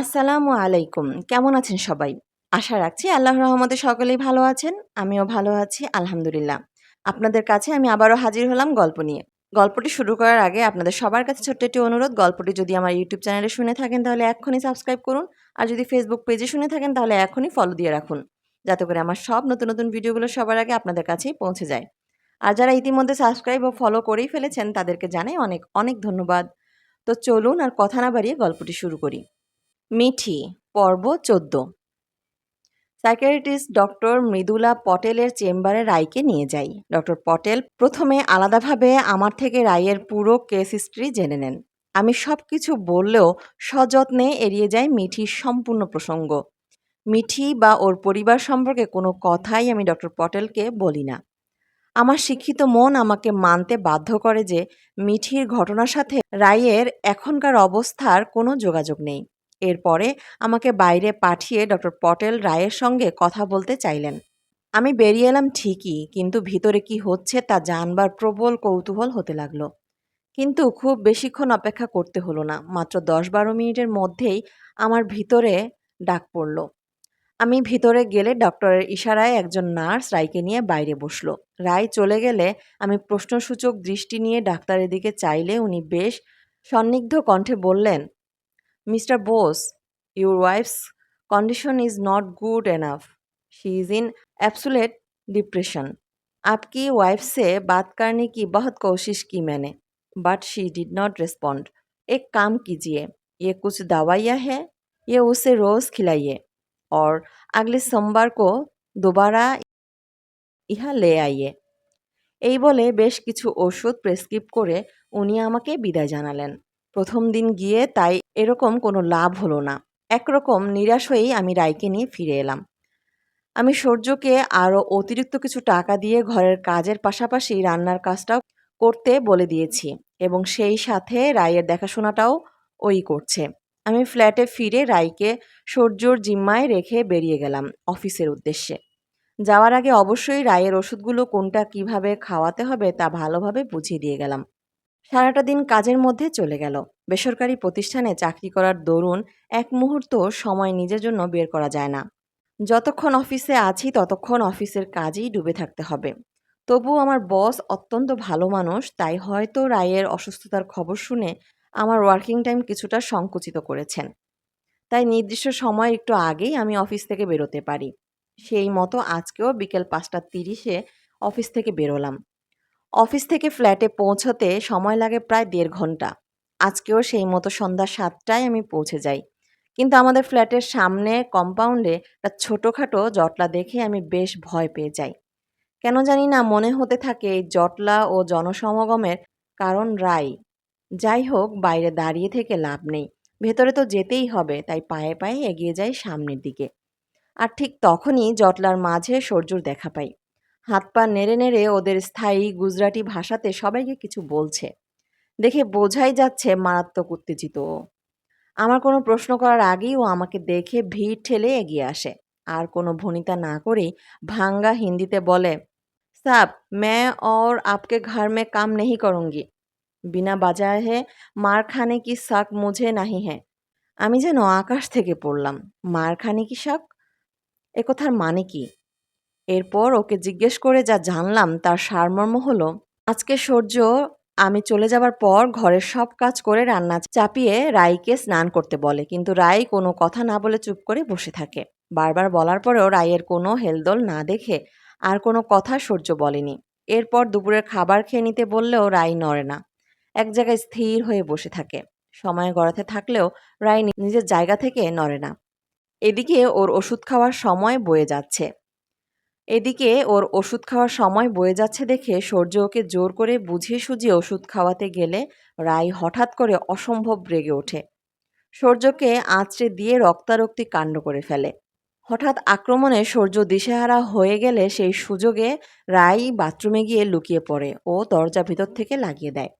আসসালামু আলাইকুম। কেমন আছেন সবাই? আশা রাখছি আল্লাহর রহমতে সকলেই ভালো আছেন। আমিও ভালো আছি আলহামদুলিল্লাহ। আপনাদের কাছে আমি আবারও হাজির হলাম গল্প নিয়ে। গল্পটি শুরু করার আগে আপনাদের সবার কাছে ছোট্ট একটি অনুরোধ, গল্পটি যদি আমার ইউটিউব চ্যানেলে শুনে থাকেন তাহলে এক্ষুনি সাবস্ক্রাইব করুন। আর যদি ফেসবুক পেজে শুনে থাকেন তাহলে এখনই ফলো দিয়ে রাখুন। যাতে করে আমার সব নতুন, নতুন ভিডিওগুলো সবার আগে আপনাদের কাছেই পৌঁছে যায়। আর যারা ইতিমধ্যে সাবস্ক্রাইব ও ফলো করেই ফেলেছেন তাদেরকে জানাই অনেক, অনেক ধন্যবাদ। তো চলুন আর কথা না বাড়িয়ে গল্পটি শুরু করি। মিঠি, পর্ব চোদ্দ। সাইকিয়াট্রিস্ট ডক্টর মৃদুলা পটেলের চেম্বারে রায়কে নিয়ে যাই। ডক্টর পটেল প্রথমে আলাদাভাবে আমার থেকে রায়ের পুরো কেস হিস্ট্রি জেনে নেন। আমি সব কিছু বললেও সযত্নে এড়িয়ে যায় মিঠির সম্পূর্ণ প্রসঙ্গ। মিঠি বা ওর পরিবার সম্পর্কে কোনো কথাই আমি ডক্টর পটেলকে বলি না। আমার শিক্ষিত মন আমাকে মানতে বাধ্য করে যে মিঠির ঘটনার সাথে রায়ের এখনকার অবস্থার কোনো যোগাযোগ নেই। এরপরে আমাকে বাইরে পাঠিয়ে ডক্টর পটেল রায়ের সঙ্গে কথা বলতে চাইলেন। আমি বেরিয়ে এলাম ঠিকই, কিন্তু ভিতরে কি হচ্ছে তা জানবার প্রবল কৌতূহল হতে লাগল। কিন্তু খুব বেশিক্ষণ অপেক্ষা করতে হলো না, মাত্র দশ বারো মিনিটের মধ্যেই আমার ভিতরে ডাক পড়ল। আমি ভিতরে গেলে ডক্টরের ইশারায় একজন নার্স রায়কে নিয়ে বাইরে বসল। রায় চলে গেলে আমি প্রশ্নসূচক দৃষ্টি নিয়ে ডাক্তারের দিকে চাইলে উনি বেশ সন্নিগ্ধ কণ্ঠে বললেন Mr. Bose, your wife's condition is not good enough. She is in absolute depression. आपकी वाइफ से बात करने की बहुत कोशिश की मैंने but she did not respond एक काम कीजिए ये कुछ दवाइयाँ हैं ये उसे रोज़ खिलाइए और अगले सोमवार को दोबारा ইহা লে আইয়ে এই বলে বেশ কিছু ওষুধ প্রেসক্রিপ করে উনি আমাকে বিদায় জানালেন প্রথম দিন গিয়ে তাই এরকম কোনো লাভ হলো না। একরকম নিরাশ হয়েই আমি রায়কে নিয়ে ফিরে এলাম। আমি সূর্যকে আরও অতিরিক্ত কিছু টাকা দিয়ে ঘরের কাজের পাশাপাশি রান্নার কাজটাও করতে বলে দিয়েছি এবং সেই সাথে রায়ের দেখাশোনাটাও ওই করছে। আমি ফ্ল্যাটে ফিরে রায়কে সূর্যর জিম্মায় রেখে বেরিয়ে গেলাম অফিসের উদ্দেশ্যে। যাওয়ার আগে অবশ্যই রায়ের ওষুধগুলো কোনটা কীভাবে খাওয়াতে হবে তা ভালোভাবে বুঝিয়ে দিয়ে গেলাম। সারাটা দিন কাজের মধ্যে চলে গেল। বেসরকারি প্রতিষ্ঠানে চাকরি করার দরুন এক মুহূর্ত সময় নিজের জন্য বের করা যায় না। যতক্ষণ অফিসে আছি, ততক্ষণ অফিসের কাজেই ডুবে থাকতে হবে। তবু আমার বস অত্যন্ত ভালো মানুষ, তাই হয়তো রায়ের অসুস্থতার খবর শুনে আমার ওয়ার্কিং টাইম কিছুটা সংকুচিত করেছেন। তাই নির্দিষ্ট সময় একটু আগেই আমি অফিস থেকে বেরোতে পারি। সেই মতো আজকেও বিকেল পাঁচটা তিরিশে অফিস থেকে বেরোলাম। অফিস থেকে ফ্ল্যাটে পৌঁছতে সময় লাগে প্রায় দেড় ঘণ্টা। আজকেও সেই মতো সন্ধ্যা সাতটায় আমি পৌঁছে যাই। কিন্তু আমাদের ফ্ল্যাটের সামনে কম্পাউন্ডে একটা ছোটোখাটো জটলা দেখে আমি বেশ ভয় পেয়ে যাই। কেন জানি না মনে হতে থাকে এই জটলা ও জনসমাগমের কারণ রায় যাই হোক, বাইরে দাঁড়িয়ে থেকে লাভ নেই। ভেতরে তো যেতেই হবে, তাই পায়ে পায়ে এগিয়ে যাই সামনের দিকে। আর ঠিক তখনই জটলার মাঝে সূর্যর দেখা পাই। হাত পা নেড়ে নেড়ে ওদের স্থায়ী গুজরাটি ভাষাতে সবাইকে কিছু বলছে দেখে বোঝাই যাচ্ছে মারাত্মক উত্তেজিত ও আমার কোনো প্রশ্ন করার আগেই ও আমাকে দেখে ভিড় ঠেলে এগিয়ে আসে আর কোনো ভনিতা না করেই ভাঙ্গা হিন্দিতে বলে সাব मैं और आपके घर में काम नहीं करूँगी বিনা বাজায় হে মার খানে কি শখ মুঝে নাহি হ্যাঁ আমি যেন আকাশ থেকে পড়লাম মার খানে কি শখ এ কথার মানে কি এরপর ওকে জিজ্ঞেস করে যা জানলাম তার সারমর্ম হলো, আজকে সূর্য, আমি চলে যাবার পর ঘরের সব কাজ করে রান্না চাপিয়ে রাইকে স্নান করতে বলে, কিন্তু রাই কোনো কথা না বলে চুপ করে বসে থাকে। বারবার বলার পরেও রায়ের কোনো হেলদোল না দেখে আর কোনো কথা সূর্য বলেনি। এরপর দুপুরের খাবার খেয়ে নিতে বললেও রাই নড়ে না। এক জায়গায় স্থির হয়ে বসে থাকে। সময় গড়াতে থাকলেও রাই নিজের জায়গা থেকে নড়ে না। এদিকে ওর ওষুধ খাওয়ার সময় বয়ে যাচ্ছে। এদিকে ওর ওষুধ খাওয়ার সময় বয়ে যাচ্ছে দেখে সূর্য ওকে জোর করে বুঝিয়ে সুঝিয়ে ওষুধ খাওয়াতে গেলে রাই হঠাৎ করে অসম্ভব রেগে ওঠে। সূর্যকে আঁচড়ে দিয়ে রক্তারক্তি কাণ্ড করে ফেলে। হঠাৎ আক্রমণে সূর্য দিশেহারা হয়ে গেলে সেই সুযোগে রাই বাথরুমে গিয়ে লুকিয়ে পড়ে ও দরজা ভিতর থেকে লাগিয়ে দেয়।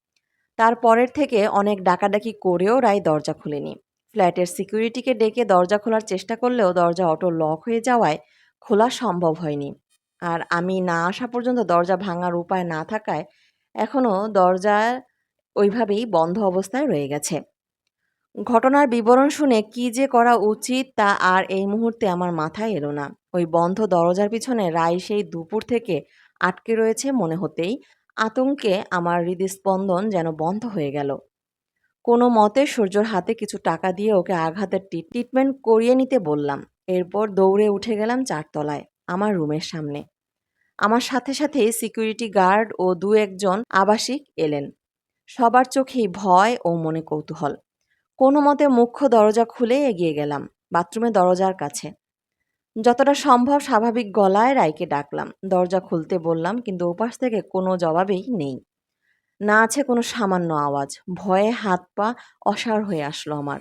তারপরের থেকে অনেক ডাকাডাকি করেও রায় দরজা খুলেনি। ফ্ল্যাটের সিকিউরিটিকে ডেকে দরজা খোলার চেষ্টা করলেও দরজা অটো লক হয়ে যাওয়ায় খোলা সম্ভব হয়নি। আর আমি না আসা পর্যন্ত দরজা ভাঙার উপায় না থাকায় এখনও দরজা ওইভাবেই বন্ধ অবস্থায় রয়ে গেছে। ঘটনার বিবরণ শুনে কি যে করা উচিত তা আর এই মুহূর্তে আমার মাথায় এলো না। ওই বন্ধ দরজার পিছনে রায় সেই দুপুর থেকে আটকে রয়েছে মনে হতেই আতঙ্কে আমার হৃদস্পন্দন যেন বন্ধ হয়ে গেল। কোনো মতে সূর্যর হাতে কিছু টাকা দিয়ে ওকে আঘাতের ট্রিটমেন্ট করিয়ে নিতে বললাম। এরপর দৌড়ে উঠে গেলাম চারতলায়, আমার রুমের সামনে। আমার সাথে সাথে সিকিউরিটি গার্ড ও দু একজন আবাসিক এলেন। সবার চোখেই ভয় ও মনে কৌতূহল। কোনো মতে মুখ্য দরজা খুলে এগিয়ে গেলাম, বাথরুমের দরজার কাছে। যতটা সম্ভব স্বাভাবিক গলায় রায়কে ডাকলাম। দরজা খুলতে বললাম, কিন্তু ওপাশ থেকে কোনো জবাবেই নেই। না আছে কোনো সামান্য আওয়াজ। ভয়ে হাত পা অসাড় হয়ে আসলো আমার।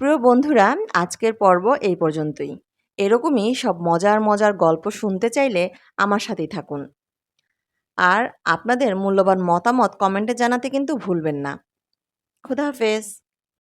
প্রিয় বন্ধুরা, আজকের পর্ব এই পর্যন্তই। এরকমই সব মজার মজার গল্প শুনতে চাইলে আমার সাথেই থাকুন। আর আপনাদের মূল্যবান মতামত কমেন্টে জানাতে কিন্তু ভুলবেন না। খুদা হাফেজ।